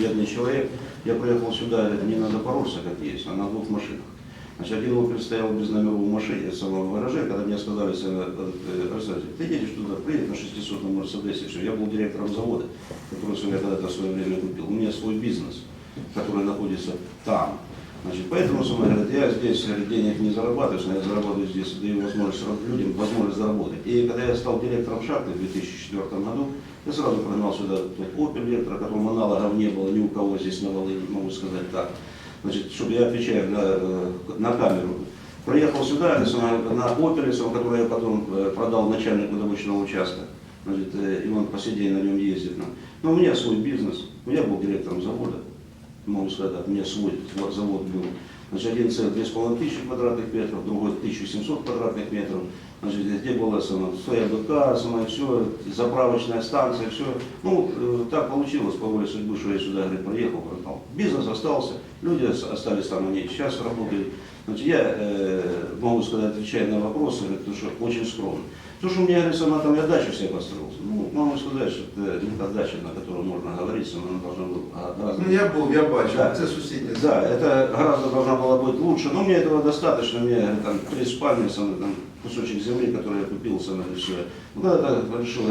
бедный человек. Я приехал сюда не на Запорожце, как есть, а на двух машинах. Значит, один опель стоял без номеров в машине, в гараже, когда мне сказали, э, э, Арсений, ты едешь туда, приедешь на 600 Мерседесе, все. Я был директором завода, который я когда-то в свое время купил. У меня свой бизнес, который находится там. Значит, поэтому, сама говорит, я здесь говорит, денег не зарабатываю, но я зарабатываю здесь, даю возможность людям возможность заработать. И когда я стал директором шахты в 2004 году, я сразу прогнал сюда тот Opel Vectra, которому аналогов не было ни у кого здесь на Волыне, могу сказать так. Значит, чтобы я отвечаю на, э, на камеру. Проехал сюда, на сам, который я потом э, продал начальнику добычного участка. Значит, э, и он по сей день на нем ездит. ну. Но у меня свой бизнес, я был директором завода могу сказать, у меня свой зав- завод был. Значит, один целых 2500 квадратных метров, другой 1700 квадратных метров. Значит, где была сама, своя БК, сама все, заправочная станция, все. Ну, э, так получилось по воле судьбы, что я сюда, говорит, приехал, продал. Бизнес остался, люди ос- остались там, они сейчас работают. Значит, я э, могу сказать, отвечая на вопросы, потому что очень скромно. То, что у меня, говорит, сама там я дачу себе построил, ну, могу сказать, что это не та дача, на которую можно говорить, она должна быть гораздо Ну я був, я бачив, Да. це сусідня. да, это гораздо должна была быть лучше, но мне этого достаточно, мне там три спальни, там, кусочек земли, который я купил, сам, все. Ну, когда решил,